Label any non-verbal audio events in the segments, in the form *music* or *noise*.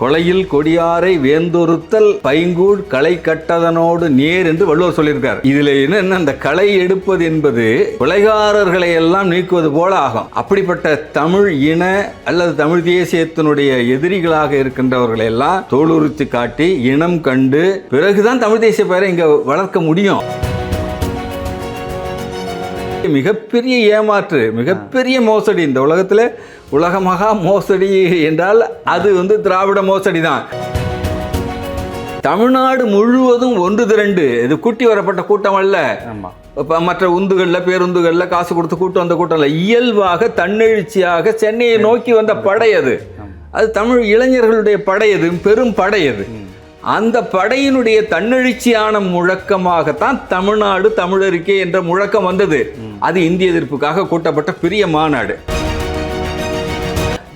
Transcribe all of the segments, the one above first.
கொலையில் கொடியாரை வேந்தொருத்தல் பைங்கூழ் களை கட்டதனோடு நேர் என்று வள்ளுவர் சொல்லியிருக்கார். இதுல என்ன அந்த களை எடுப்பது என்பது கொலைகாரர்களை எல்லாம் நீக்குவது போல ஆகும். அப்படிப்பட்ட தமிழ் இன அல்லது தமிழ் தேசியத்தினுடைய எதிரிகளாக இருக்கின்றவர்களை எல்லாம் தோலுறுத்தி காட்டி இனம் கண்டு பிறகுதான் தமிழ் தேசிய பெயரை இங்க வளர்க்க முடியும். மிகப்பெரிய ஏமாற்று மிகப்பெரிய மோசடி இந்த உலகத்தில். உலக மகா மோசடி என்றால் அது வந்து திராவிட மோசடி தான் தமிழ்நாடு முழுவதும் ஒன்று திரண்டு. இது கூட்டி வரப்பட்ட கூட்டம் அல்ல. மற்ற உந்துகளில் பேருந்துகளில் காசு கொடுத்து கூட்டம் வந்த கூட்டம் இல்லை. இயல்பாக தன்னெழுச்சியாக சென்னையை நோக்கி வந்த படை அது. அது தமிழ் இளைஞர்களுடைய படை அது. பெரும் படை அது. அந்த படையினுடைய தன்னெழுச்சியான முழக்கமாகத்தான் தமிழ்நாடு தமிழருக்கே என்ற முழக்கம் வந்தது. அது இந்திய எதிர்ப்புக்காக கூட்டப்பட்ட பெரிய மாநாடு.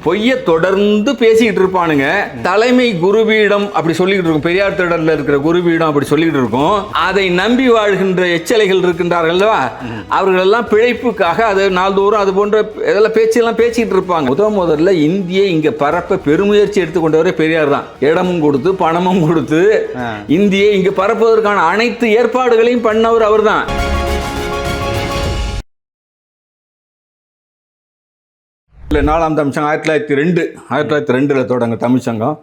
பொய்ய தொடர்ந்து பேசிக்கிட்டு இருப்பானுங்க. தலைமை குருபீடம் அப்படி சொல்லிக்கிட்டு இருக்கும். பெரியார் திடல்ல இருக்கிற குருபீடம் அப்படி சொல்லிக்கிட்டு இருக்கும். அதை நம்பி வாழ்கின்ற எச்சலைகள் இருக்கின்றார்கள் அல்லவா? அவர்கள் எல்லாம் பிழைப்புக்காக அது நாள்தோறும் அது போன்ற இதெல்லாம் பேச்செல்லாம் பேசிக்கிட்டு இருப்பாங்க. முத முதல்ல இந்தியை இங்க பரப்ப பெருமுயற்சி எடுத்துக்கொண்டவரே பெரியார் தான். இடமும் கொடுத்து பணமும் கொடுத்து இந்தியை இங்க பரப்புவதற்கான அனைத்து ஏற்பாடுகளையும் பண்ணவர் அவர்தான். இல்லை நாலாம் தமிழ்ச்சங்கம் ஆயிரத்தி தொள்ளாயிரத்தி ரெண்டு ஆயிரத்தி தொள்ளாயிரத்தி ரெண்டில் தொடங்க தமிழ்ச்சங்கம்.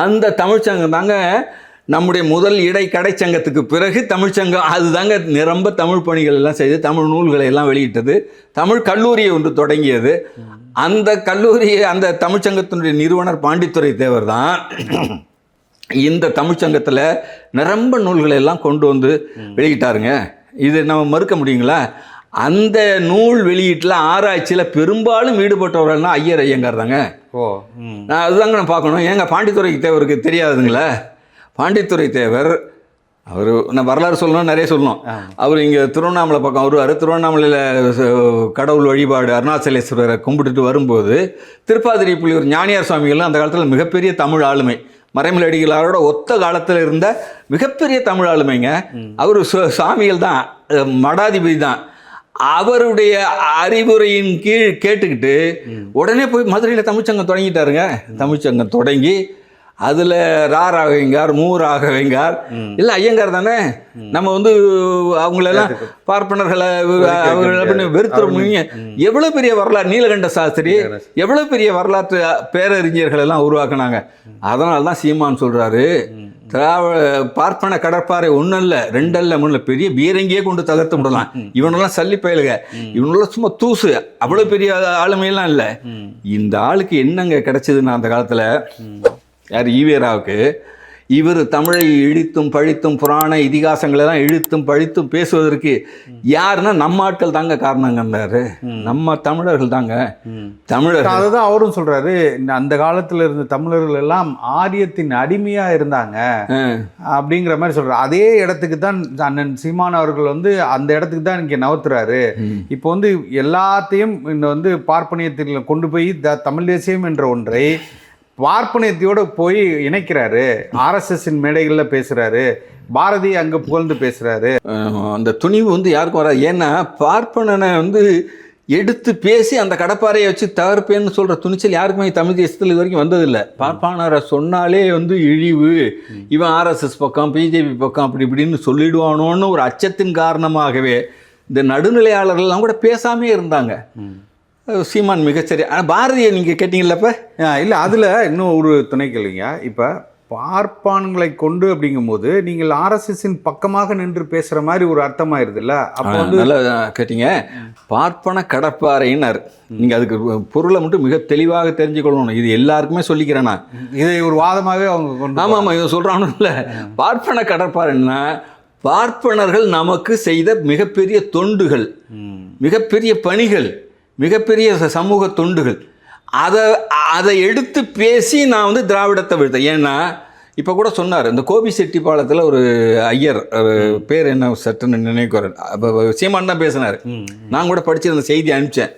அந்த தமிழ்ச்சங்கம் தாங்க நம்முடைய முதல் இடை சங்கத்துக்கு பிறகு தமிழ்ச்சங்கம் அதுதாங்க நிரம்ப தமிழ் பணிகள் எல்லாம் செய்து தமிழ் நூல்களை எல்லாம் வெளியிட்டது. தமிழ் கல்லூரியை ஒன்று தொடங்கியது. அந்த கல்லூரியை அந்த தமிழ்ச்சங்கத்தினுடைய நிறுவனர் பாண்டித்துரை தேவர் தான் இந்த தமிழ்ச்சங்கத்தில் நிரம்ப நூல்களை எல்லாம் கொண்டு வந்து வெளியிட்டாருங்க. இது நம்ம மறுக்க முடியுங்களா? அந்த நூல் வெளியீட்டில் ஆராய்ச்சியில் பெரும்பாலும் ஈடுபட்டவர்கள்னா ஐயர் ஐயங்கார் தாங்க ஓ நான் அதுதாங்க நான் பார்க்கணும். ஏங்க பாண்டித்துறை தேவருக்கு தெரியாதுங்களா? பாண்டித்துறை தேவர் அவர் நான் வரலாறு சொல்லணும் நிறைய சொல்லணும். அவர் இங்கே திருவண்ணாமலை பக்கம் வருவார் திருவண்ணாமலையில் கடவுள் வழிபாடு அருணாச்சலேஸ்வரரை கும்பிட்டுட்டு வரும்போது திருப்பாதிரி புலியூர் ஞானியார் சுவாமிகள்லாம் அந்த காலத்தில் மிகப்பெரிய தமிழ் ஆளுமை. மறைமலை அடிகளாரோட ஒத்த காலத்தில் இருந்த மிகப்பெரிய தமிழ் ஆளுமைங்க. அவர் சாமிகள் தான் மடாதிபதி தான். அவருடைய அறிவுரையின் கீழ் கேட்டுக்கிட்டு உடனே போய் மதுரையில் தமிழ்ச்சங்கம் தொடங்கிட்டாருங்க. தமிழ்ச்சங்கம் தொடங்கி அதில் ரா ராகவைங்கார் மூ ராகவைங்கார் இல்லை ஐயங்கார் தானே? நம்ம வந்து அவங்களெல்லாம் பார்ப்பனர்களை அவங்களை வெறுத்துறோம் எவ்வளோ பெரிய வரலாறு நீலகண்ட சாஸ்திரி எவ்வளோ பெரிய வரலாற்று பேரறிஞர்கள் எல்லாம் உருவாக்குனாங்க. அதனால தான் சீமான் சொல்கிறாரு திராவிட பார்ப்பன கடற்பாறை ஒன்றும் இல்லை ரெண்டல்ல மூணுல பெரிய பீரங்கியே கொண்டு தகர்த்து விடலாம். இவனெல்லாம் சல்லி பயலுக. இவனெல்லாம் சும்மா தூசு. அவ்வளோ பெரிய ஆளுமையெல்லாம் இல்லை. இந்த ஆளுக்கு என்னங்க கிடைச்சதுன்னா அந்த காலத்தில் யார் ஈவேராவுக்கு இவர் தமிழை இழித்தும் பழித்தும் புராண இதிகாசங்களெல்லாம் இழுத்தும் பழித்தும் பேசுவதற்கு யாருன்னா நம்ம ஆட்கள் தாங்க காரணங்கன்னாரு. நம்ம தமிழர்கள் தாங்க. தமிழர் அதுதான் அவரும் சொல்றாரு. இந்த அந்த காலத்துல இருந்த தமிழர்கள் எல்லாம் ஆரியத்தின் அடிமையா இருந்தாங்க அப்படிங்கிற மாதிரி சொல்றாரு. அதே இடத்துக்கு தான் அண்ணன் சீமான் அவர்கள் வந்து அந்த இடத்துக்கு தான் இங்க நவுத்துறாரு இப்போ வந்து எல்லாத்தையும் இந்த வந்து பார்ப்பனியத்தில் கொண்டு போய் த தமிழ் தேசியம் என்ற ஒன்றை பார்ப்பனியத்தையோட போய் இணைக்கிறாரு. ஆர்எஸ்எஸ்ஸின் மேடைகளில் பேசுறாரு. பாரதி அங்க புகழ்ந்து பேசுறாரு. அஹ் அந்த துணிவு வந்து யாருக்கும் வராது. ஏன்னா பார்ப்பனனை வந்து எடுத்து பேசி அந்த கடப்பாறையை வச்சு தகர்ப்பேன்னு சொல்கிற துணிச்சல் யாருக்குமே தமிழ் தேசத்தில் இது வரைக்கும் வந்ததில்லை. பார்ப்பானரை சொன்னாலே வந்து இழிவு. இவன் ஆர்எஸ்எஸ் பக்கம் பிஜேபி பக்கம் அப்படி இப்படின்னு சொல்லிடுவானோன்னு ஒரு அச்சத்தின் காரணமாகவே இந்த நடுநிலையாளர்கள்லாம் கூட பேசாமே இருந்தாங்க. சீமான் மிகச்சரி ஆனால் பாரதியை நீங்கள் கேட்டீங்கல்லப்ப ஆ, இல்ல அதுல இன்னும் ஒரு துணை கேள்விங்க இப்ப பார்ப்பான்களை கொண்டு அப்படிங்கும்போது நீங்கள் ஆர்எஸ்எஸ்ஸின் பக்கமாக நின்று பேசுற மாதிரி ஒரு அர்த்தமாயிருதுல்ல? அப்போ வந்து நல்லா கேட்டீங்க. பார்ப்பன கடற்பாறைன்னார் நீங்கள் அதுக்கு பொருளை மட்டும் மிக தெளிவாக தெரிஞ்சுக்கொள்ளணும். இது எல்லாருக்குமே சொல்லிக்கிறேன் நான். இதை ஒரு வாதமாகவே அவங்க கொண்டு ஆமாம் ஆமாம் இவன் சொல்கிறானு இல்லை பார்ப்பன கடற்பாறைன்னா பார்ப்பனர்கள் நமக்கு செய்த மிகப்பெரிய தொண்டுகள். மிகப்பெரிய பணிகள். மிகப்பெரிய சமூக தொண்டுகள். அதை அதை எடுத்து பேசி நான் வந்து திராவிடத்தை விழுத்தேன். ஏன்னா இப்போ கூட சொன்னார் இந்த கோபி செட்டிப்பாளையத்தில் ஒரு ஐயர் பேர் என்ன சட்டுன்னு நினைக்கிறேன் அப்போ சீமான் தான் பேசினார். நான் கூட படிச்சு அந்த செய்தி அனுப்பிச்சேன்.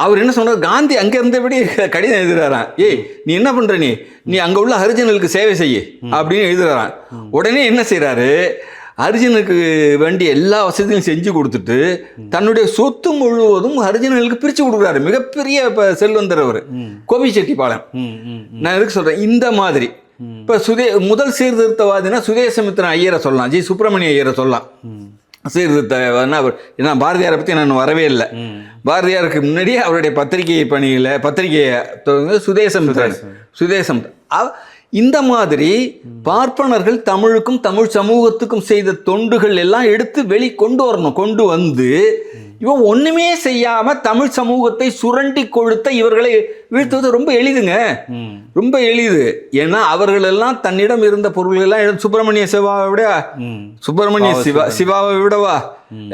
அவர் என்ன சொன்னார் காந்தி அங்கே இருந்தபடி கடிதம் எழுதுறாராம். ஏய் நீ என்ன பண்ற நீ? நீ அங்கே உள்ள ஹரிஜனலுக்கு சேவை செய்ய அப்படின்னு எழுதுறாராம். உடனே என்ன செய்றாரு? அர்ஜுனுக்கு வேண்டிய எல்லா வசதியும் செஞ்சு கொடுத்துட்டு தன்னுடைய சொத்து முழுவதும் அர்ஜுனனுக்கு பிரித்து கொடுக்குறாரு. மிகப்பெரிய இப்போ செல்வந்தர் அவர். ம். கோபிச்செட்டிப்பாளையம் ம், ம், ம். நான் எதுக்கு சொல்கிறேன் இந்த மாதிரி. இப்போ சுதே முதல் சீர்திருத்தவாதினா சுதேசமித்திரன் ஐயரை சொல்லலாம். ஜி சுப்பிரமணிய ஐயரை சொல்லலாம். சீர்திருத்தவாதினா அவர் ஏன்னா பாரதியாரை பற்றி நான் வரவே இல்லை. பாரதியாருக்கு முன்னாடியே அவருடைய பத்திரிகை பணியில் பத்திரிகையை தொடர்ந்து சுதேசமித்திரன். சுதேசம். இந்த மாதிரி பார்ப்பனர்கள் தமிழுக்கும் தமிழ் சமூகத்துக்கும் செய்த தொண்டுகள் எல்லாம் எடுத்து வெளி கொண்டு வரணும் கொண்டு வந்து இவன் ஒண்ணுமே செய்யாம தமிழ் சமூகத்தை சுரண்டி கொழுத்த இவர்களை வீழ்த்துவது ரொம்ப எளிதுங்க. ரொம்ப எளிது. ஏன்னா அவர்கள் எல்லாம் தன்னிடம் இருந்த பொருள்கள் எல்லாம் சுப்பிரமணிய சிவாவை விட. சுப்பிரமணிய சிவா சிவாவை விடவா?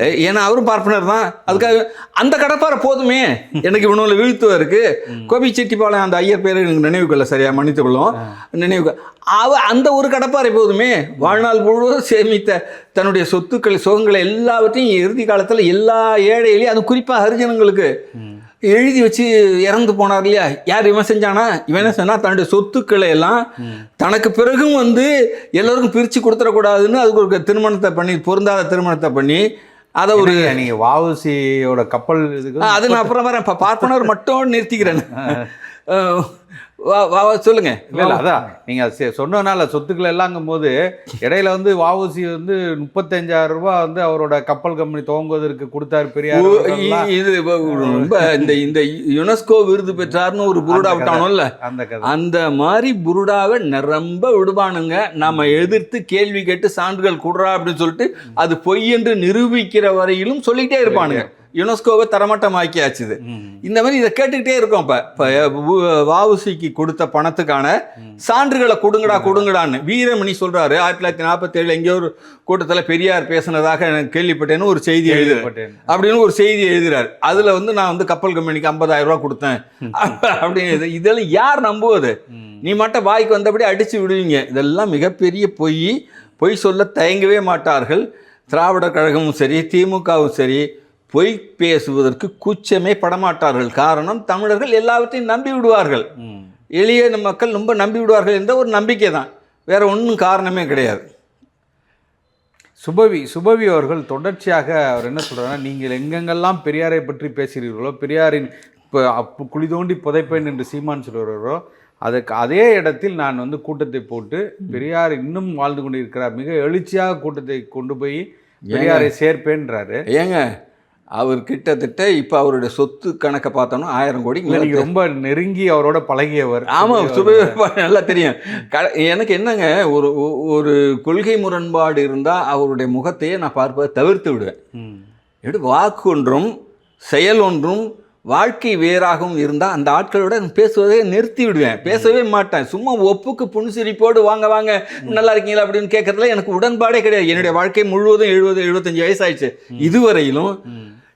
ஏ- ஏன்னா அவரும் பார்ப்பனர் தான். அதுக்காக அந்த கடப்பாரை போதுமே. எனக்கு இவனுல வீழ்த்துவருக்கு கோபி செட்டிப்பாளையம் அந்த ஐயர் பேர் எனக்கு நினைவுக்கொள்ள சரியா? மன்னித்து கொள்ளும். நினைவு அவ அந்த ஒரு கடப்பாரை போதுமே. வாழ்நாள் முழுவதும் சேமித்த தன்னுடைய சொத்துக்கள் சுகங்களை எல்லாவற்றையும் இறுதி காலத்தில் எல்லா ஏழையிலையும் அது குறிப்பாக ஹரிஜனங்களுக்கு எழுதி வச்சு இறந்து போனார் இல்லையா? யார் இவன் செஞ்சானா? இவன் சொன்னா தன்னுடைய சொத்துக்களை எல்லாம் தனக்கு பிறகும் வந்து எல்லோருக்கும் பிரித்து கொடுத்துடக்கூடாதுன்னு அதுக்கு ஒரு திருமணத்தை பண்ணி பொருந்தாத திருமணத்தை பண்ணி அதை ஒரு என்னய்யா, நீங்க வாவுசியோட கப்பல் இதுக்கு அது நான் அப்புறம் வரேன். இப்போ பார்ப்பனர் மட்டும் நிறுத்திக்கிறேன். வா வா வா, சொல்லுங்க. இல்ல இல்ல அதான் நீங்க அது செ- சொன்னனால சொத்துக்கள் எல்லாங்கும் போது இடையில வந்து வாவுசி வந்து முப்பத்தஞ்சாயிரம் ரூபாய் வந்து அவரோட கப்பல் கம்பெனி துவங்குவதற்கு கொடுத்தாரு பெரியார் இது ரொம்ப இந்த இந்த யுனெஸ்கோ விருது பெற்றார்னு ஒரு புருடா. விட்டானோல்ல? அந்த அந்த மாதிரி புருடாவை நிரம்ப விடுவானுங்க. நம்ம எதிர்த்து கேள்வி கேட்டு சான்றுகள் கொடுறா அப்படின்னு சொல்லிட்டு அது பொய் என்று நிரூபிக்கிற வரையிலும் சொல்லிட்டே இருப்பானுங்க. யுனெஸ்கோவை தரமட்டமாக்கியாச்சு இது. இந்த மாதிரி இதை கேட்டுக்கிட்டே இருக்கோம் இப்போ. இப்போ வாவுசிக்கு கொடுத்த பணத்துக்கான சான்றுகளை கொடுங்கடா கொடுங்கடான்னு வீரமணி சொல்றாரு. ஆயிரத்தி தொள்ளாயிரத்தி நாற்பத்தேழு எங்கேயோ ஒரு கூட்டத்தில் பெரியார் பேசுனதாக எனக்கு கேள்விப்பட்டேன்னு ஒரு செய்தி எழுதுறேன். அப்படின்னு ஒரு செய்தி எழுதுறாரு. அதுல வந்து நான் வந்து கப்பல் கம்பெனிக்கு 50000 ரூபாய் கொடுத்தேன். அப்படின்னு இது- இதெல்லாம் யார் நம்புவது. நீ மட்டும் வாய்க்கு வந்தபடி அடிச்சு விடுவீங்க. இதெல்லாம் மிகப்பெரிய பொய். பொய் சொல்ல தயங்கவே மாட்டார்கள். திராவிடர் கழகமும் சரி திமுகவும் சரி பொய் பேசுவதற்கு கூச்சமே படமாட்டார்கள். காரணம் தமிழர்கள் எல்லாவற்றையும் நம்பி விடுவார்கள். எளிய மக்கள் ரொம்ப நம்பி விடுவார்கள் என்ற ஒரு நம்பிக்கை தான். வேற ஒன்றும் காரணமே கிடையாது. சுபவி சுபவி அவர்கள் தொடர்ச்சியாக அவர் என்ன சொல்றாருன்னா நீங்கள் எங்கெங்கெல்லாம் பெரியாரை பற்றி பேசுகிறீர்களோ பெரியாரின் இப்போ அப்பு குழி தோண்டி புதைப்பேன் என்று சீமான் சொல்கிறாரோ அதுக்கு அதே இடத்தில் நான் வந்து கூட்டத்தை போட்டு பெரியார் இன்னும் வாழ்ந்து கொண்டிருக்கிறார். மிக எழுச்சியாக கூட்டத்தை கொண்டு போய் பெரியாரை சேர்ப்பேன்றாரு. ஏங்க அவர் கிட்டத்தட்ட இப்போ அவருடைய சொத்து கணக்கை பார்த்தோம்னா ஆயிரம் கோடி இல்ல, நீங்க ரொம்ப நெருங்கி அவரோட பழகியவர். ஆமாம் சுப *laughs* நல்லா தெரியும். க- எனக்கு என்னங்க ஒரு ஒரு கொள்கை முரண்பாடு இருந்தால் அவருடைய முகத்தையே நான் பார்ப்பதை தவிர்த்து விடுவேன். எடு வாக்கு ஒன்றும் செயல் ஒன்றும் வாழ்க்கை வேறாகவும் இருந்தால் அந்த ஆட்களோட பேசுவதை நிறுத்தி விடுவேன். பேசவே மாட்டேன். சும்மா ஒப்புக்கு புன்சிரிப்போடு வாங்க வாங்க நல்லா இருக்கீங்களா அப்படின்னு கேட்கறதுல எனக்கு உடன்பாடே கிடையாது. என்னுடைய வாழ்க்கை முழுவதும் எழுபது எழுபத்தஞ்சு வயசாயிடுச்சு. இதுவரையிலும்.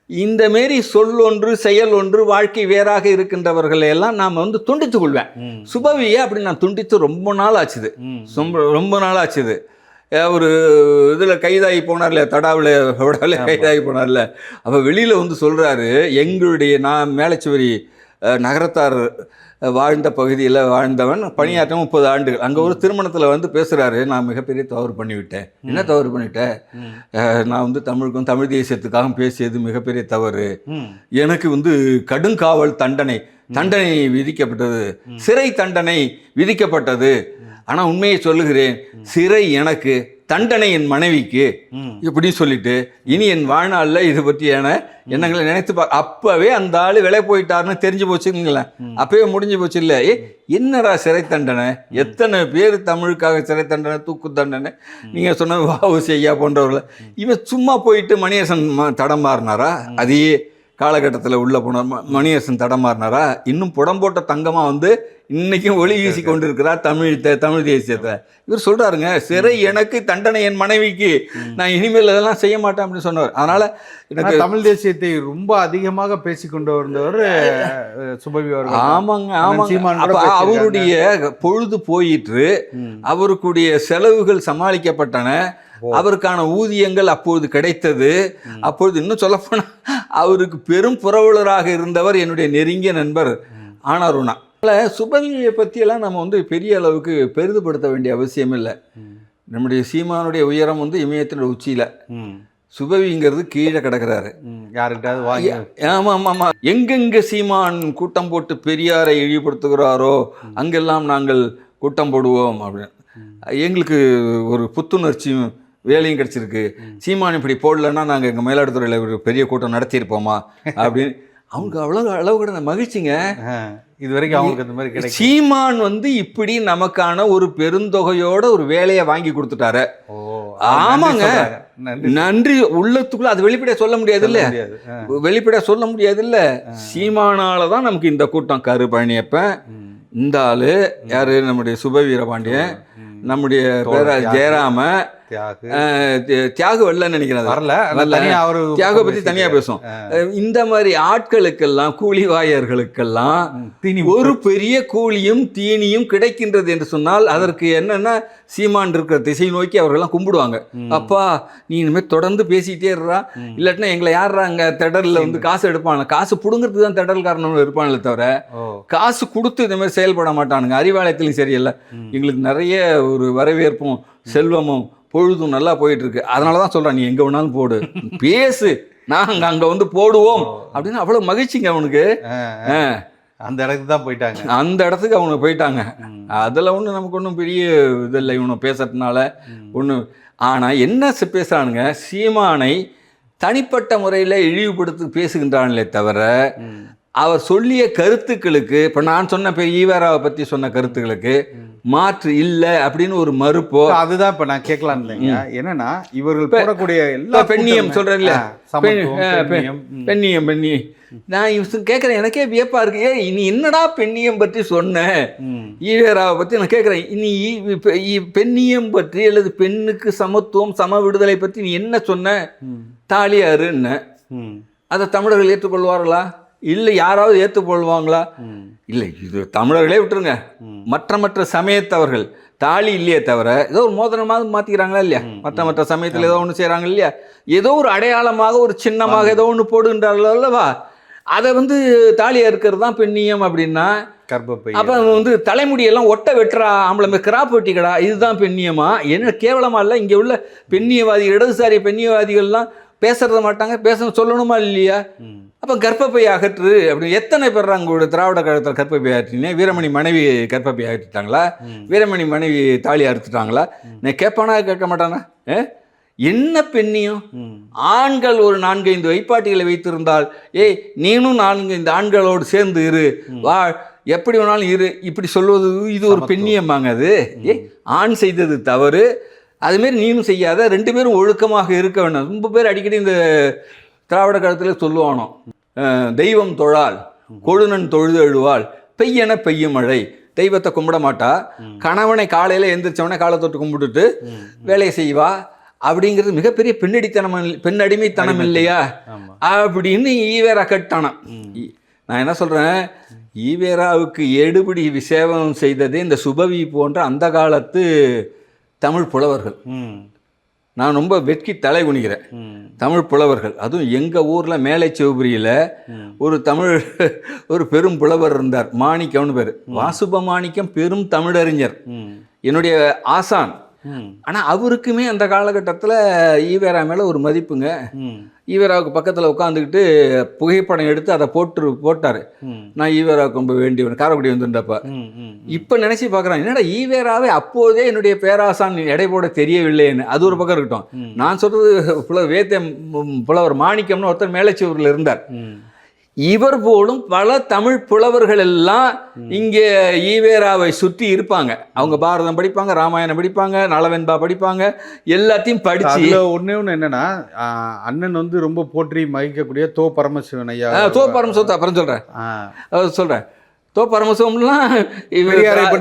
இந்த மாரி சொல் ஒன்று செயல் ஒன்று வாழ்க்கை வேறாக இருக்கின்றவர்களை எல்லாம் நாம் வந்து துண்டித்துக் கொள்வேன். சுபவியை அப்படி நான் துண்டித்து ரொம்ப நாள் ஆச்சுது. ரொம்ப நாள் ஆச்சுது. ஒரு இதில் கைதாகி போனார்ல தடாவில் விடாவில் கைதாகி போனார்ல. அப்போ வெளியில் வந்து சொல்கிறாரு எங்களுடைய நான் மேலச்சுவரி நகரத்தார் வாழ்ந்த பகுதியில் வாழ்ந்தவன் பணியாற்ற முப்பது ஆண்டுகள். அங்கே ஒரு திருமணத்தில் வந்து பேசுகிறாரு நான் மிகப்பெரிய தவறு பண்ணிவிட்டேன். என்ன தவறு பண்ணிவிட்டேன் நான் வந்து தமிழுக்கும் தமிழ் தேசியத்துக்காகவும் பேசியது மிகப்பெரிய தவறு. எனக்கு வந்து கடுங்காவல் தண்டனை தண்டனை விதிக்கப்பட்டது. சிறை தண்டனை விதிக்கப்பட்டது. ஆனால் உண்மையை சொல்லுகிறேன் சிறை எனக்கு தண்டனை என் மனைவிக்கு இப்படி சொல்லிட்டு இனி என் வாழ்நாளில் இது பற்றியான எண்ணங்களை நினைத்து பா அப்பவே அந்த ஆள் விலை போயிட்டாருன்னு தெரிஞ்சு போச்சுங்களேன் அப்பவே முடிஞ்சு போச்சு இல்லை என்னடா சிறை தண்டனை? எத்தனை பேர் தமிழுக்காக சிறை தண்டனை தூக்கு தண்டனை? நீங்கள் சொன்ன வாவு செய்யா போன்றவர்கள். இவன் சும்மா போயிட்டு மணியரசன் தடம் மாறினாரா? அதையே காலகட்டத்தில் உள்ள போனார் மணியரசன் தடம் மாறினாரா இன்னும் புடம் போட்ட தங்கமாக வந்து இன்னைக்கும் ஒளி வீசி கொண்டிருக்கிறார் தமிழ் த- தமிழ் தேசியத்தை. இவர் சொல்றாருங்க சிறை எனக்கு தண்டனை என் மனைவிக்கு. நான் இனிமேல் அதெல்லாம் செய்ய மாட்டேன் அப்படின்னு சொன்னார். அதனால எனக்கு தமிழ் தேசியத்தை ரொம்ப அதிகமாக பேசிக்கொண்டு வந்தவர் அஹ், சுபவி. ஆமாங்க ஆமாங்க. அவருடைய பொழுது போயிற்று. அவருக்குடைய செலவுகள் சமாளிக்கப்பட்டன. அவருக்கான ஊதியங்கள் அப்பொழுது கிடைத்தது. அப்பொழுது இன்னும் சொல்லப்போனால் அவருக்கு பெரும் புரவலராக இருந்தவர் என்னுடைய நெருங்கிய நண்பர் ஆனாருணா அதனால் சுபவியை பற்றியெல்லாம் நம்ம வந்து பெரிய அளவுக்கு பெரிதுபடுத்த வேண்டிய அவசியம் இல்லை. நம்முடைய சீமானுடைய உயரம் வந்து இமயத்தினோட உச்சியில். சுபவிங்கிறது கீழே கிடக்கிறாரு. யாருக்கிட்டாவது வாங்கி ஆமாம் ஆமாம் ஆமாம் எங்கெங்கே சீமான் கூட்டம் போட்டு பெரியாரை இழிவுபடுத்துகிறாரோ அங்கெல்லாம் நாங்கள் கூட்டம் போடுவோம் அப்படின்னு. எங்களுக்கு ஒரு புத்துணர்ச்சியும் வேலையும் கிடைச்சிருக்கு. சீமான் இப்படி போடலன்னா நாங்கள் எங்கள் மயிலாடுதுறையில் ஒரு பெரிய கூட்டம் நடத்தியிருப்போமா? அப்படின்னு *laughs* அவங்க அவ்வளோ அளவு கூட மகிழ்ச்சிங்க. இது வரைக்கும் அவங்களுக்கு அந்த மாதிரி சீமான் வந்து இப்படி நமக்கான ஒரு பெருந்தொகையோட ஒரு வேலையை வாங்கி கொடுத்துட்டாரு. ஆமாங்க. நன்றி உள்ளத்துக்குள்ள அது வெளிப்படையா சொல்ல முடியாது இல்ல. வெளிப்படையா சொல்ல முடியாது இல்ல. சீமானால தான் நமக்கு இந்த கூட்டம் கரு பழனியப்பன் ம். இந்த ஆளு யாரு? நம்முடைய சுபவீர பாண்டியன் ம். நம்முடைய பேர. ஜெயராம. தியாகு. வரலன்னு நினைக்கிறேன். வரல. அவரு தியாகு பத்தி தனியா பேசுவோம். இந்த மாதிரி ஆட்களுக்கெல்லாம் கூலிவாயர்களுக்கெல்லாம் தீனி ஒரு பெரிய கூலியும் தீனியும் கிடைக்கின்றது என்று சொன்னால் அதற்கு என்னன்னா சீமான் இருக்கிற திசை நோக்கி அவர்கள்லாம் கும்பிடுவாங்க. அப்பா நீ இனிமேல் தொடர்ந்து பேசிக்கிட்டே இருறா இல்லாட்டினா எங்களை யாரா அங்க திடல்ல வந்து காசு எடுப்பாங்க காசு புடுங்கிறதுக்கு தான் திடல் காரணம் இருப்பாங்களே தவிர காசு கொடுத்து இந்த மாதிரி செயல்பட மாட்டானுங்க. அறிவாலயத்திலையும் சரியில்லை எங்களுக்கு நிறைய ஒரு வரவேற்பும் செல்வமும் பொழுதும் நல்லா போயிட்டு இருக்கு அதனால தான் சொல்றேன் நீ எங்க வேணாலும் போடு. பேசு. நாங்க அங்க வந்து போடுவோம். அப்படின்னு அவ்வளவு மகிழ்ச்சிங்க அவனுக்கு. அந்த இடத்துக்கு தான் போயிட்டாங்க. அந்த இடத்துக்கு அவங்க போயிட்டாங்க. அதில் ஒன்றும் நமக்கு ஒன்றும் பெரிய இதில்லை இவனை பேசுறதுனால ஒன்றும் ஆனால் என்ன பேசுறானுங்க? சீமானை தனிப்பட்ட முறையில் இழிவுபடுத்தி பேசுகின்றானே தவிர அவர் சொல்லிய கருத்துக்களுக்கு இப்போ நான் சொன்ன பெரிய ஈவேராவை பற்றி சொன்ன கருத்துக்களுக்கு மாற்று இல்லை அப்படின்னு ஒரு மறுப்போ? அதுதான் இப்ப நான் கேட்கலாம் இல்லைங்க. என்னன்னா இவர்கள் போடக்கூடிய எல்லா பெண்ணியம் பெண்- பெண்ணியம், பெண்ணி நான் இவன் கேட்குறேன் எனக்கே வியப்பா இருக்கு. ஏய் நீ என்னடா பெண்ணியம் பற்றி சொன்ன. ஈவேராவை பற்றி நான் கேட்குறேன். நீ ஈ- பெண்ணியம் பற்றி அல்லது பெண்ணுக்கு சமத்துவம் சம விடுதலை பற்றி நீ என்ன சொன்ன. தாலியாருன்னு. அதை தமிழர்கள் ஏற்றுக்கொள்வார்களா? இல்லை யாராவது ஏற்றுக்கொள்வாங்களா. இல்லை இது தமிழர்களே விட்டுருங்க. மற்ற மற்ற சமயத்தவர்கள் தாலி இல்லையே தவிர ஏதோ ஒரு மோதிரமாவது மாற்றிக்கிறாங்களா இல்லையா? மற்ற மற்ற சமயத்தில் ஏதோ ஒன்று செய்கிறாங்க இல்லையா? ஏதோ ஒரு அடையாளமாக ஒரு சின்னமாக ஏதோ ஒன்று போடுகின்றார்கள் அல்லவா? அதை வந்து தாலியாக இருக்கிறது தான் பெண்ணியம் அப்படின்னா கர்ப்பப்பை அப்போ வந்து தலைமுடியெல்லாம் ஒட்ட வெட்டுறா ஆம்பளை கிராப் வெட்டிக்கடா இதுதான் பெண்ணியமா? என்ன கேவலமா இல்லை இங்கே உள்ள பெண்ணியவாதி இடதுசாரி பெண்ணியவாதிகள்லாம் பேசுறத மாட்டாங்க பேச சொல்லணுமா இல்லையா. அப்போ கர்ப்பப்பை அகற்று அப்படி எத்தனை பேர் உங்களோட திராவிட கழகத்தில் கர்ப்பப்பை அகற்றினே வீரமணி மனைவி கர்ப்பப்பை அகற்றிட்டாங்களா? வீரமணி மனைவி தாலி அறுத்துட்டாங்களா? நான் கேட்பானா கேட்க மாட்டானா? என்ன பெண்ணியம். ஆண்கள் ஒரு நான்கு ஐந்து வைப்பாட்டிகளை வைத்திருந்தால் ஏய் நீனும் நான்கு இந்த ஆண்களோடு சேர்ந்து இரு வா எப்படி வேணாலும் இரு இப்படி சொல்வது இது ஒரு பெண்ணியமாங்க அது. ஏய் ஆண் செய்தது தவறு அதுமாரி நீனும் செய்யாத ரெண்டு பேரும் ஒழுக்கமாக இருக்க வேண்டாம். ரொம்ப பேர் அடிக்கடி இந்த திராவிட காலத்தில் சொல்லுவானோ தெய்வம் தொழால் கொழுநன் தொழுது எழுவாள் பெய்யென பெய்யும் மழை. தெய்வத்தை கும்பிட மாட்டா. கணவனை காலையில் எந்திரிச்சவனே காலை தொட்டு கும்பிட்டுட்டு வேலையை செய்வா அப்படிங்கிறது மிகப்பெரிய பெண்ணடித்தனம் பெண்ணடிமைத்தனம் இல்லையா? அப்படின்னு ஈவேரா கட்டானான் ஈ- நான் என்ன சொல்றேன்? ஈவேராவுக்கு எடுபிடி சேவகம் செய்ததே இந்த சுபவி போன்ற அந்த காலத்து தமிழ் புலவர்கள். நான் ரொம்ப வெட்கி தலை குனிகிறேன். தமிழ் புலவர்கள் அதுவும் எங்கள் ஊரில் மேலை சிவபுரியில். ஒரு தமிழ் ஒரு பெரும் புலவர் இருந்தார் மாணிக்கம்னு பேர் வாசுப மாணிக்கம் பெரும் தமிழறிஞர். என்னுடைய ஆசான். ஆனால் அவருக்குமே அந்த காலகட்டத்தில் ஈவேரா மேலே ஒரு மதிப்புங்க. ஈவேராவுக்கு பக்கத்தில் உட்காந்துக்கிட்டு புகைப்படம் எடுத்து அதை போட்டு போட்டார். நான் ஈவேராவுக்கு ரொம்ப வேண்டியவன் காரைக்குடி வந்துட்டப்ப. ம். இப்போ நினச்சி பார்க்குறான் என்னடா ஈவேராவே அப்போதே என்னுடைய பேராசான் எடை போட தெரியவில்லைன்னு அது ஒரு பக்கம் இருக்கட்டும் நான் சொல்கிறது புல வேத்த புலவர் மாணிக்கம்னு ஒருத்தர் மேலச்சூரில் இருந்தார். இவர் போலும் பல தமிழ் புலவர்கள் எல்லாம் இங்கே ஈவேராவை சுற்றி இருப்பாங்க. அவங்க பாரதம் படிப்பாங்க ராமாயணம் படிப்பாங்க நலவெண்பா படிப்பாங்க எல்லாத்தையும் படிச்சு ஒண்ணே ஒண்ணு என்னன்னா அண்ணன் வந்து ரொம்ப போற்றி மகிக்கக்கூடிய தோ பரமசிவன் ஐயா தோ பரமசிவத்தை அப்புறம் சொல்கிறேன் சொல்கிறேன் தோ பரமசிவம்லாம்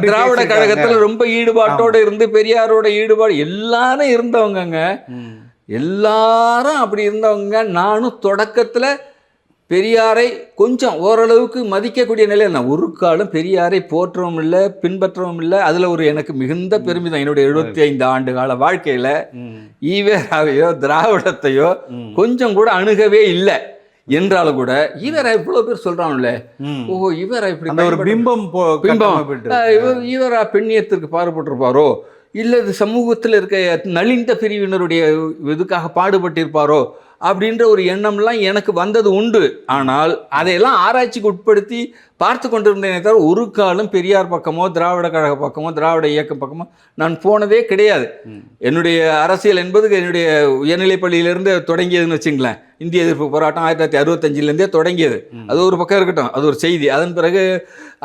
திராவிட. கழகத்தில் ரொம்ப ஈடுபாட்டோட இருந்து பெரியாரோட ஈடுபாடு எல்லாரும் இருந்தவங்கங்க. எல்லாரும் அப்படி இருந்தவங்க. நானும் தொடக்கத்தில் பெரியாரை கொஞ்சம் ஓரளவுக்கு மதிக்கக்கூடிய நிலையில் நான் ஒரு காலம் பெரியாரை போற்றவும் இல்லை பின்பற்றவும் இல்லை. அதில் ஒரு எனக்கு மிகுந்த பெருமிதம். என்னுடைய எழுபத்தி ஐந்து ஆண்டு கால வாழ்க்கையில். ஈவேராவையோ திராவிடத்தையோ. கொஞ்சம் கூட அணுகவே இல்லை என்றாலும் கூட ஈவேரா இவ்வளோ பேர் சொல்கிறான்ல ம். ஓஹோ ஈவேரா இப்படி ஒரு பிம்பம் பிம்பம். இவர் பெண்ணியத்திற்கு பாடுபட்டிருப்பாரோ? இல்லை இது சமூகத்தில் இருக்க நலிந்த பிரிவினருடைய இதுக்காக பாடுபட்டிருப்பாரோ அப்படின்ற ஒரு எண்ணம்லாம் எனக்கு வந்தது உண்டு. ஆனால் அதையெல்லாம் ஆராய்ச்சிக்கு உட்படுத்தி பார்த்து கொண்டிருந்தேனே தவிர ஒரு காலம் பெரியார் பக்கமோ திராவிட கழக பக்கமோ திராவிட இயக்கம் பக்கமோ நான் போனதே கிடையாது. என்னுடைய அரசியல் என்பது என்னுடைய உயர்நிலைப் பள்ளியிலேருந்து தொடங்கியதுன்னு வச்சுங்களேன். இந்திய எதிர்ப்பு போராட்டம் ஆயிரத்தி தொள்ளாயிரத்தி அறுபத்தஞ்சிலேருந்தே தொடங்கியது. அது ஒரு பக்கம் இருக்கட்டும் அது ஒரு செய்தி. அதன் பிறகு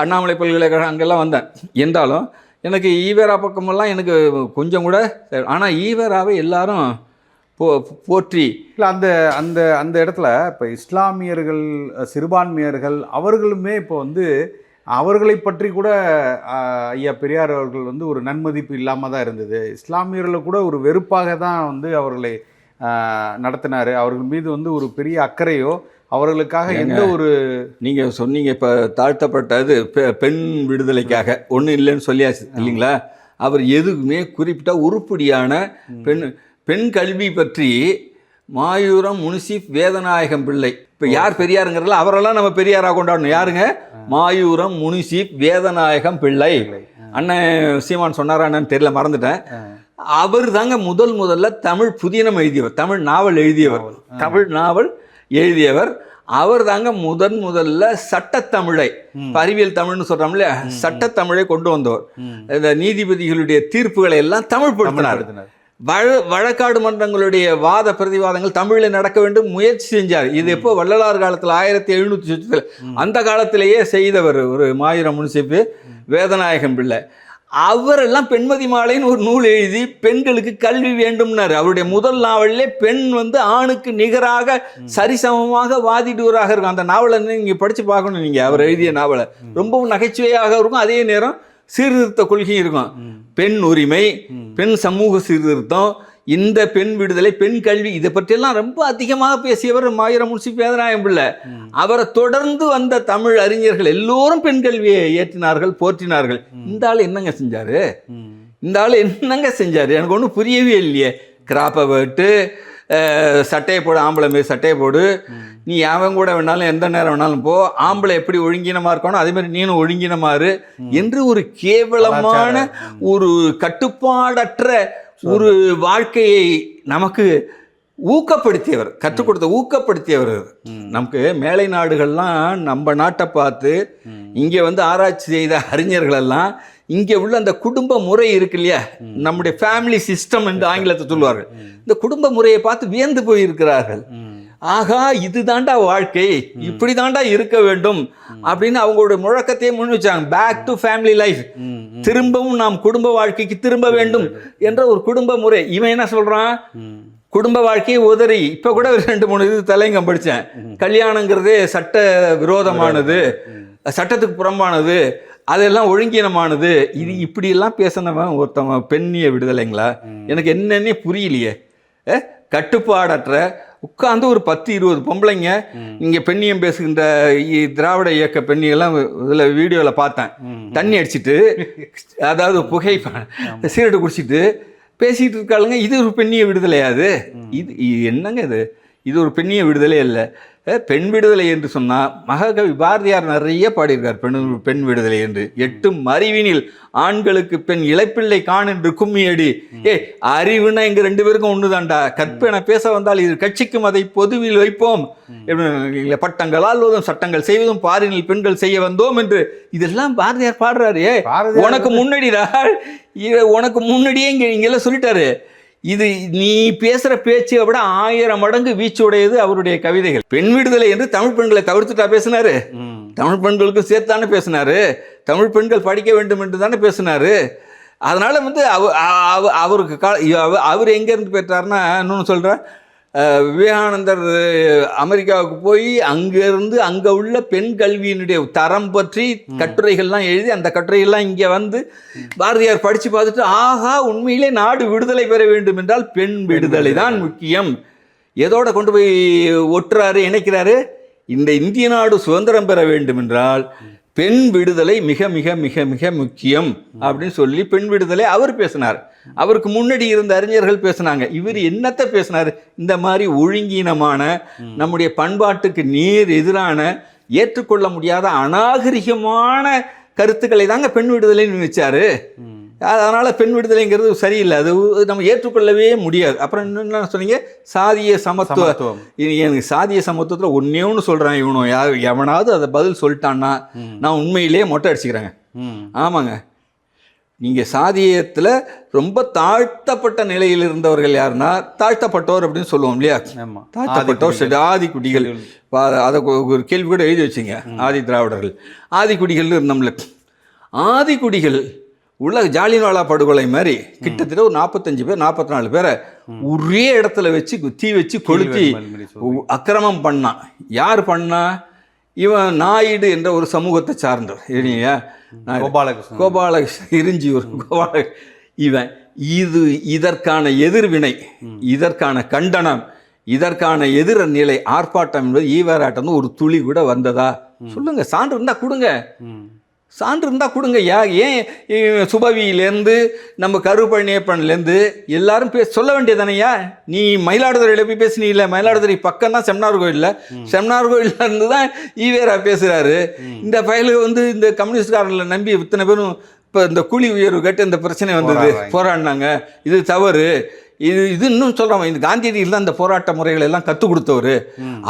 அண்ணாமலை பல்கலைக்கழகம் அங்கெல்லாம் வந்தேன். என்றாலும் எனக்கு ஈவேரா பக்கமெல்லாம் எனக்கு கொஞ்சம் கூட ஆனால் ஈவேராவை எல்லாரும் போ போற்றி. இல்லை அந்த அந்த அந்த இடத்துல இப்போ இஸ்லாமியர்கள் சிறுபான்மையர்கள் அவர்களுமே இப்போ வந்து அவர்களை பற்றி கூட ஐயா பெரியார் அவர்கள் வந்து ஒரு நன்மதிப்பு இல்லாமல் தான் இருந்தது. இஸ்லாமியர்களை கூட ஒரு வெறுப்பாக தான் வந்து அவர்களை நடத்தினார். அவர்கள் மீது வந்து ஒரு பெரிய அக்கறையோ அவர்களுக்காக எந்த ஒரு நீங்கள் சொன்னீங்க இப்போ தாழ்த்தப்பட்டது பெண் விடுதலைக்காக. ஒன்றும் இல்லைன்னு சொல்லியாச்சு இல்லைங்களா? அவர் எதுவுமே குறிப்பிட்ட உருப்படியான பெண் பெண் கல்வி பற்றி மாயூரம் முனிசிப் வேதநாயகம் பிள்ளை. இப்போ யார் பெரியாருங்கிறதுல அவரெல்லாம் நம்ம பெரியாராக கொண்டாடணும். யாருங்க? மாயூரம் முனிசிப் வேதநாயகம் பிள்ளை. அண்ணன் சீமான் சொன்னாரா என்னன்னு தெரியல மறந்துட்டேன். அவர் தாங்க முதல் முதல்ல தமிழ் புதினம் எழுதியவர் தமிழ் நாவல் எழுதியவர். தமிழ் நாவல் எழுதியவர். அவர் தாங்க முதன் முதல்ல சட்டத்தமிழை அறிவியல் தமிழ்னு சொல்றோம்ல சட்டத்தமிழை கொண்டு வந்தவர். இந்த நீதிபதிகளுடைய தீர்ப்புகளை எல்லாம் தமிழ் படுத்தினார். வழ வழக்காடு மன்றங்களுடைய வாத பிரதிவாதங்கள் தமிழில் நடக்க வேண்டும் முயற்சி செஞ்சார். இது எப்போ? வள்ளலார் காலத்தில் ஆயிரத்தி எழுநூற்றி சுற்றத்தில் அந்த காலத்திலேயே செய்தவர் ஒரு மாயிரம் முனிசிப்பு வேதநாயகம் பிள்ளை. அவரெல்லாம் பெண்மதி மாலைன்னு ஒரு நூல் எழுதி பெண்களுக்கு கல்வி வேண்டும்னாரு. அவருடைய முதல் நாவலிலே பெண் வந்து ஆணுக்கு நிகராக சரிசமமாக வாதிடுவராக இருக்கும். அந்த நாவலை நீங்கள் படித்து பார்க்கணும் நீங்கள் அவர் எழுதிய நாவலை. ரொம்பவும் நகைச்சுவையாக இருக்கும். அதே நேரம் சீர்திருத்த கொள்கையும் இருக்கும். பெண் உரிமை பெண் சமூக சீர்திருத்தம் இந்த பெண் விடுதலை பெண் கல்வி இதை பற்றியெல்லாம் ரொம்ப அதிகமாக பேசியவர் மாயிரம் முன்சி வேதநாயகம் பிள்ளை. அவரை தொடர்ந்து வந்த தமிழ் அறிஞர்கள் எல்லோரும் பெண் கல்வியை ஏற்றினார்கள் போற்றினார்கள். இந்த ஆள் என்னங்க செஞ்சாரு? இந்த ஆள் என்னங்க செஞ்சாரு? எனக்கு ஒன்றும் புரியவே இல்லையே. கிராப்பை வெட்டு சட்டையை போடு ஆம்பளை மாரி சட்டையை போடு. நீ அவன் கூட வேணாலும் எந்த நேரம் வேணாலும் போ. ஆம்பளை எப்படி ஒழுங்கினமா இருக்கணும் அதே மாதிரி நீனும் ஒழுங்கினமாறு என்று ஒரு கேவலமான ஒரு கட்டுப்பாடற்ற ஒரு வாழ்க்கையை நமக்கு ஊக்கப்படுத்தியவர் கற்றுக் கொடுத்த ஊக்கப்படுத்தியவர். நமக்கு மேலை நாடுகள்லாம் நம்ம நாட்டை பார்த்து இங்கே வந்து ஆராய்ச்சி செய்த அறிஞர்கள் எல்லாம் இங்கே உள்ள அந்த குடும்ப முறை இருக்கு இல்லையா? நம்முடைய ஃபேமிலி சிஸ்டம் என்று ஆங்கிலத்தை சொல்வார்கள் இந்த குடும்ப முறையை பார்த்து வியந்து போயிருக்கிறார்கள். ஆகா இது தாண்டா வாழ்க்கை. இப்படி தாண்டா இருக்க வேண்டும். அப்படின்னு அவங்களுடைய முழக்கத்தையே முன் வச்சாங்க. பேக் டு ஃபேமிலி லைஃப் திரும்பவும் நாம் குடும்ப வாழ்க்கைக்கு திரும்ப வேண்டும் என்ற ஒரு குடும்ப முறை. இவன் என்ன சொல்றான்? குடும்ப வாழ்க்கையை உதறி. இப்ப கூட ரெண்டு மூணு இது தலையங்கம் படிச்சேன். கல்யாணங்கிறதே சட்ட விரோதமானது. சட்டத்துக்கு புறம்பானது. அதெல்லாம் ஒழுங்கீனமானது. இது இப்படியெல்லாம் பேசினவன் ஒருத்தவன் பெண்ணிய விடுதலைங்களா? எனக்கு என்னன்னே புரியலையே. கட்டுப்பாடற்ற உட்கார்ந்து ஒரு பத்து இருபது பொம்பளைங்க இங்கே பெண்ணியம் பேசுகின்ற திராவிட இயக்க பெண்ணியெல்லாம் இதில் வீடியோவில் பார்த்தேன். தண்ணி அடிச்சிட்டு அதாவது புகை சீரட்டு குடிச்சிட்டு பேசிட்டு இருக்காளுங்க. இது ஒரு பெண்ணிய விடுதலையா அது? இது இது என்னங்க இது? இது ஒரு பெண்ணிய விடுதலை இல்லை. பெண் விடுதலை என்று சொன்னால் மகாகவி பாரதியார் நிறைய பாடியிருக்கார் பெண் பெண் விடுதலை என்று. எட்டும் அறிவினில் ஆண்களுக்கு பெண் இளைப்பிள்ளை காண் என்று கும்மியடி. ஏ அறிவுனா எங்க ரெண்டு பேருக்கும் ஒண்ணுதான்டா. கற்பனை பேச வந்தால் இது கட்சிக்கும் அதை பொதுவில் வைப்போம். பட்டங்கள் ஆள்வதும் சட்டங்கள் செய்வதும் பாரினில் பெண்கள் செய்ய வந்தோம் என்று. இதெல்லாம் பாரதியார் பாடுறாரு. உனக்கு முன்னாடிடா. உனக்கு முன்னாடியே இங்க இங்கெல்லாம் சொல்லிட்டாரு. இது நீ பேசுற பேச்சை விட ஆயிரம் மடங்கு வீச்சு உடையது அவருடைய கவிதைகள். பெண் விடுதலை என்று தமிழ் பெண்களை தவிர்த்துட்டா பேசினாரு? தமிழ் பெண்களுக்கும் சேர்த்து தானே பேசினாரு. தமிழ் பெண்கள் படிக்க வேண்டும் என்று தானே பேசினாரு. அதனால வந்து அவ அவ- அவருக்கு கா அவ- அவர் எங்கேருந்து பெற்றாருன்னா இன்னொன்று சொல்கிறேன் விவேகானந்தர் அமெரிக்காவுக்கு போய் அங்கேருந்து அங்கே உள்ள பெண் கல்வியினுடைய தரம் பற்றி கட்டுரைகள்லாம் எழுதி அந்த கட்டுரைகள்லாம் இங்கே வந்து பாரதியார் படித்து பார்த்துட்டு ஆஹா உண்மையிலே நாடு விடுதலை பெற வேண்டும் என்றால் பெண் விடுதலை. தான் முக்கியம். எதோட கொண்டு போய் ஒட்டுறாரு இணைக்கிறாரு? இந்த இந்திய நாடு சுதந்திரம் பெற வேண்டும் என்றால் பெண் விடுதலை மிக மிக மிக மிக முக்கியம் அப்படின்னு சொல்லி பெண் விடுதலை அவர் பேசினார். அவருக்கு முன்னாடி இருந்த அறிஞர்கள் பேசினாங்க. இவர் என்னத்தை பேசினார்? இந்த மாதிரி ஒழுங்கீனமான நம்முடைய பண்பாட்டுக்கு நேர் எதிரான ஏற்றுக்கொள்ள முடியாத அநாகரிகமான கருத்துக்களை தாங்க பெண் விடுதலைன்னு வச்சாரு அதனால் பெண் விடுதலைங்கிறது சரியில்லை. அது நம்ம ஏற்றுக்கொள்ளவே முடியாது. அப்புறம் இன்னும் என்ன சொன்னீங்க? சாதிய சமத்துவ சமத்துவம். எனக்கு சாதிய சமத்துவத்தில் ஒன்றே ஒன்று சொல்கிறான் இவனோ. யார் எவனாவது அதை பதில் சொல்லிட்டான்னா நான் உண்மையிலேயே மொட்டை அடிச்சுக்கிறேங்க. ஆமாங்க. நீங்கள் சாதியத்தில் ரொம்ப தாழ்த்தப்பட்ட நிலையில் இருந்தவர்கள் யாருன்னா தாழ்த்தப்பட்டோர் அப்படின்னு சொல்லுவோம் இல்லையா? தாழ்த்தப்பட்டோர் சரி ஆதிக்குடிகள். பா- அதை ஒரு கேள்வி கூட எழுதி வச்சிங்க. ஆதி திராவிடர்கள். ஆதிக்குடிகள்னு இருந்தோம்ல. ஆதிக்குடிகள் உள்ள ஜாலியன்வாலா படுகொலை மாதிரி கிட்டத்தட்ட ஒரு நாற்பத்தஞ்சு பேர் நாற்பத்தி நாலு பேரை ஒரே இடத்துல வச்சு தீ வச்சு கொளுத்தி அக்கிரமம் பண்ணான் யார் பண்ணா? இவன் நாயுடு என்ற ஒரு சமூகத்தை சார்ந்தவர். இல்லையா. கோபாலகிருஷ்ணன். கோபாலகிருஷ்ணன் இருஞ்சி ஒரு கோபால இவன் இது இதற்கான எதிர்வினை இதற்கான கண்டனம் இதற்கான எதிர் நிலை ஆர்ப்பாட்டம் என்பது ஈவேராட்டம் ஒரு துளி கூட வந்ததா? சொல்லுங்க சான்று இருந்தா கொடுங்க. சான்று இருந்தா கொடுங்க யா ஏன் சுபவியிலேருந்து நம்ம கருப்பழனியப்பன்லேருந்து எல்லாரும் பே சொல்ல வேண்டியதானையா நீ மயிலாடுதுறையில் போய் பேசுனீல்ல மயிலாடுதுறை பக்கம் தான் செம்னார் கோயிலில். செம்னார் கோயில்ல இருந்து தான் ஈவேரா பேசுகிறாரு இந்த பயலுக்கு வந்து இந்த கம்யூனிஸ்ட்காரங்களை நம்பி இத்தனை பேரும் இப்போ இந்த கூலி உயர்வு கேட்டு இந்த பிரச்சனை வந்தது. போராடினாங்க. இது தவறு. இது இது இன்னும் சொல்கிறோம் இந்த காந்தியடிகள் தான் இந்த போராட்ட முறைகளை எல்லாம் கற்றுக் கொடுத்தவர்.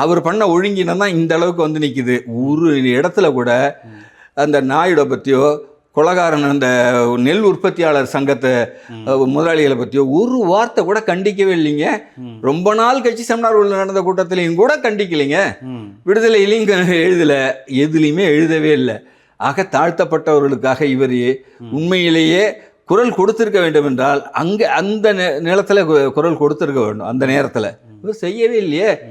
அவர் பண்ண ஒழுங்கினம் தான் இந்த அளவுக்கு வந்து நிற்கிது ஒரு இடத்துல கூட அந்த நாயுட பற்றியோ கொலகாரன் அந்த நெல் உற்பத்தியாளர் சங்கத்தை முதலாளிகளை பற்றியோ ஒரு வார்த்தை கூட கண்டிக்கவே இல்லைங்க. ரொம்ப நாள் கட்சி செமினார் உள்ள நடந்த கூட்டத்திலையும் கூட கண்டிக்கலைங்க. விடுதலையிலையும் எழுதல எதுலையுமே எழுதவே இல்லை. ஆக தாழ்த்தப்பட்டவர்களுக்காக இவர் உண்மையிலேயே குரல் கொடுத்திருக்க வேண்டும் என்றால் அங்கே அந்த நிலத்துல குரல் கொடுத்திருக்க வேண்டும் அந்த நேரத்தில். இவர் செய்யவே இல்லையே.